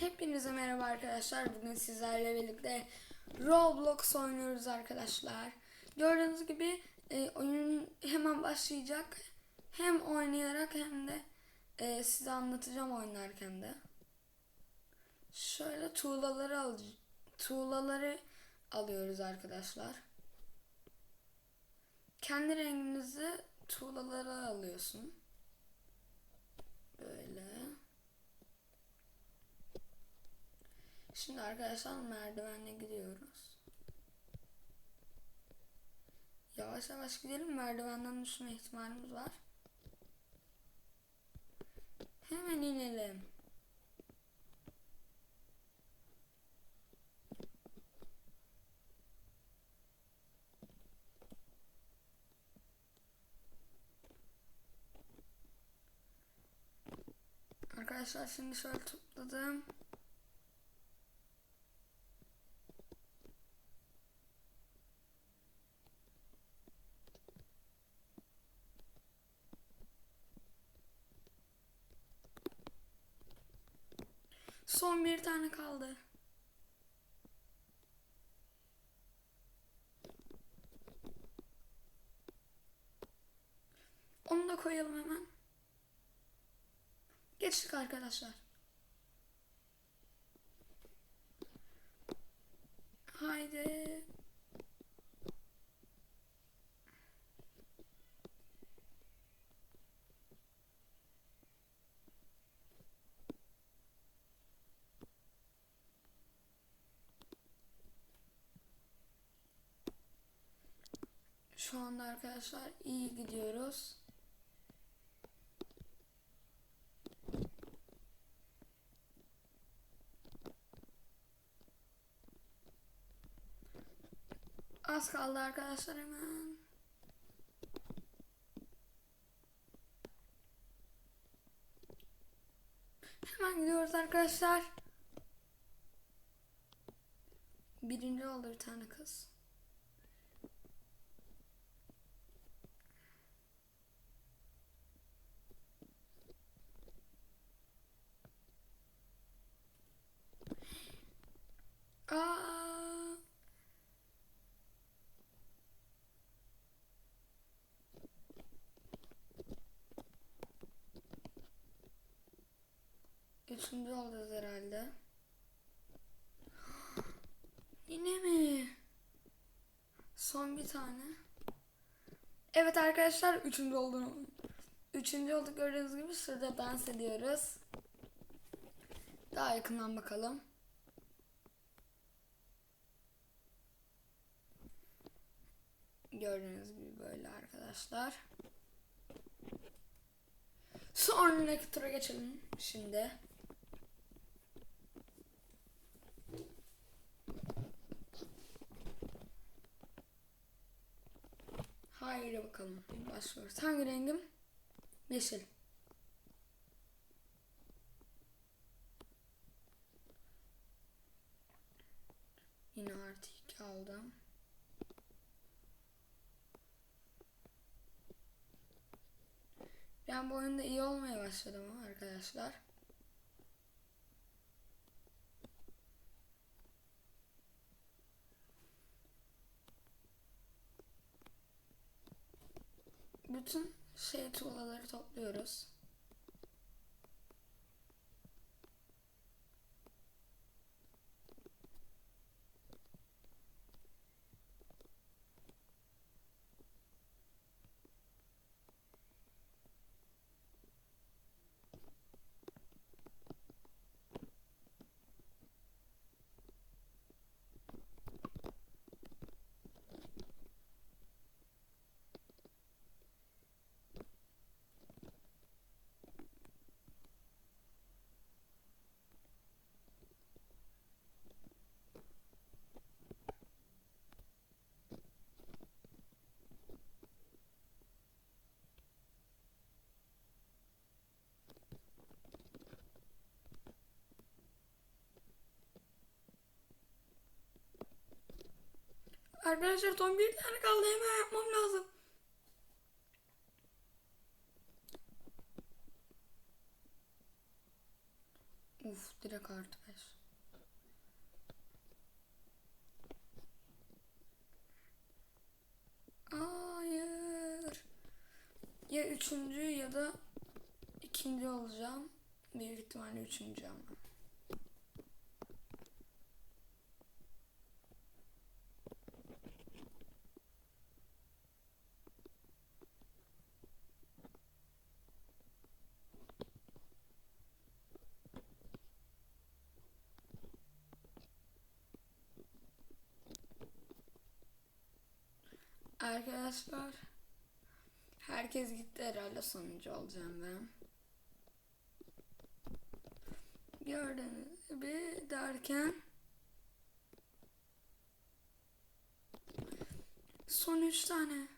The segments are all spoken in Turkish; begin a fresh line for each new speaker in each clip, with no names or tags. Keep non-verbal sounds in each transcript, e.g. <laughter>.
Hepinize merhaba arkadaşlar. Bugün sizlerle birlikte Roblox oynuyoruz arkadaşlar. Gördüğünüz gibi e, oyun hemen başlayacak. Hem oynayarak hem de e, size anlatacağım oynarken de. Şöyle tuğlaları al tuğlaları alıyoruz arkadaşlar. Kendi renginizi tuğlalara alıyorsun. Böyle. Şimdi arkadaşlar merdivenle gidiyoruz. Yavaş yavaş gidelim. Merdivenden düşme ihtimalimiz var. Hemen inelim. Arkadaşlar şimdi şöyle topladım. Son bir tane kaldı. Onu da koyalım hemen. Geçtik arkadaşlar. Haydi. Şu anda arkadaşlar iyi gidiyoruz. Az kaldı arkadaşlar hemen. Hemen gidiyoruz arkadaşlar. Birinci oldu bir tane kız. Üçüncü olacağız herhalde. <gasps> Yine mi? Son bir tane. Evet arkadaşlar üçüncü oldum. Üçüncü olduk gördüğünüz gibi şurada dans ediyoruz. Daha yakından bakalım. Gördüğünüz gibi böyle arkadaşlar. Sonraki tura geçelim şimdi. Haydi bakalım. Başlıyoruz. Hangi rengim? Yeşil. Yine artı 2 aldım. Ben bu oyunda iyi olmaya başladım arkadaşlar. Bütün şey tuğlaları topluyoruz. Arkadaşlar son bir tane kaldı hemen yapmam lazım. Uf. Direkt artı 5. Hayır. Ya üçüncü ya da ikinci olacağım. Büyük ihtimalle üçüncü ama. Arkadaşlar herkes gitti herhalde sonuncu olacağım ben. Gördüğünüz gibi derken son üç tane.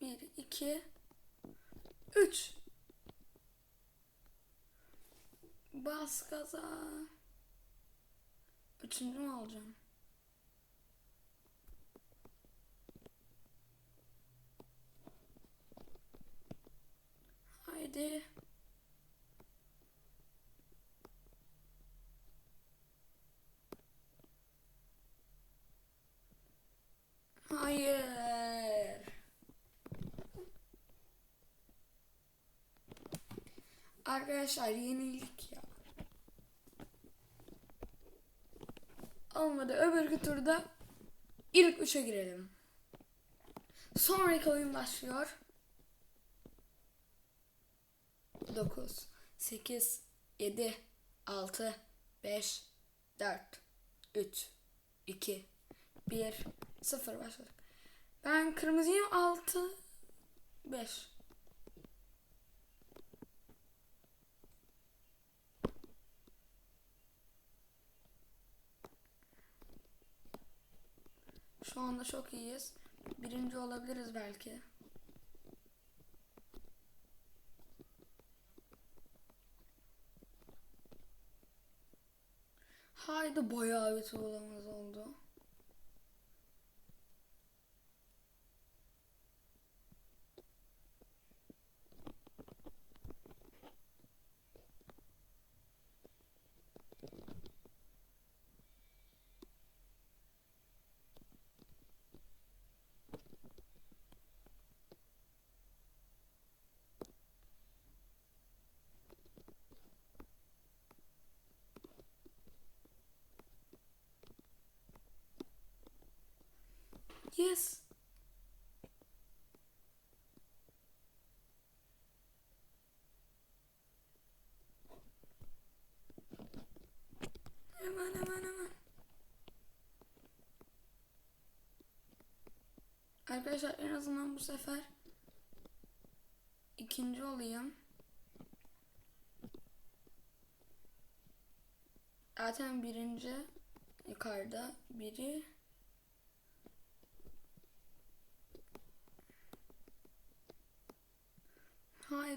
Bir, iki, üç. Bas gaza. Üçüncü mü olacağım? Haydi. Hayır. Arkadaşlar yenildik ya. Olmadı. Öbür turda ilk üçe girelim. Sonraki oyun başlıyor. 9, 8, 7, 6, 5, 4, 3, 2, 1, 0 başladık. Ben kırmızıyım 6, 5. Şu anda çok iyiyiz. Birinci olabiliriz belki. Haydi bayağı bir tuğlamız oldu. Yes. Hemen hemen hemen. Arkadaşlar en azından bu sefer ikinci olayım. Zaten birinci yukarıda biri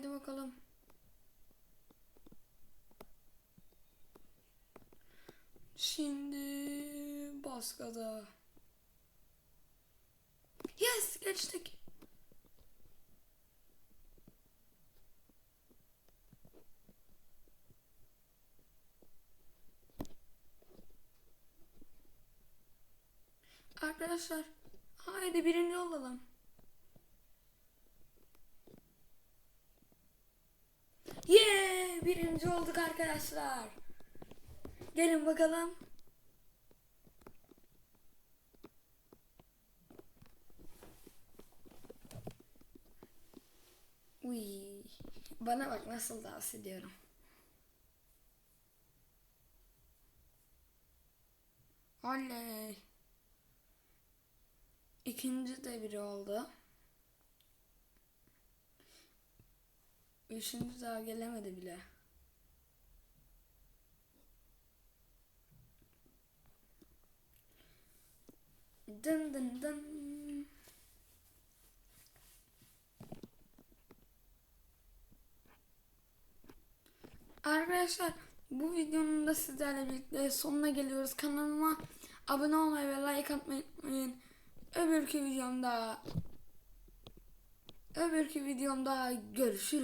Haydi bakalım. Şimdi baskada. Yes geçtik. Arkadaşlar haydi birinci olalım. Yeah! Birinci olduk arkadaşlar. Gelin bakalım. Uy. Bana bak nasıl dans ediyorum. Oley. İkinci de biri oldu. Üçüncü daha gelemedi bile. Dın dın dın. Arkadaşlar bu videonun da sizlerle birlikte sonuna geliyoruz. Kanalıma abone olmayı ve like atmayı unutmayın. Öbürkü videomda öbürkü videomda görüşürüz.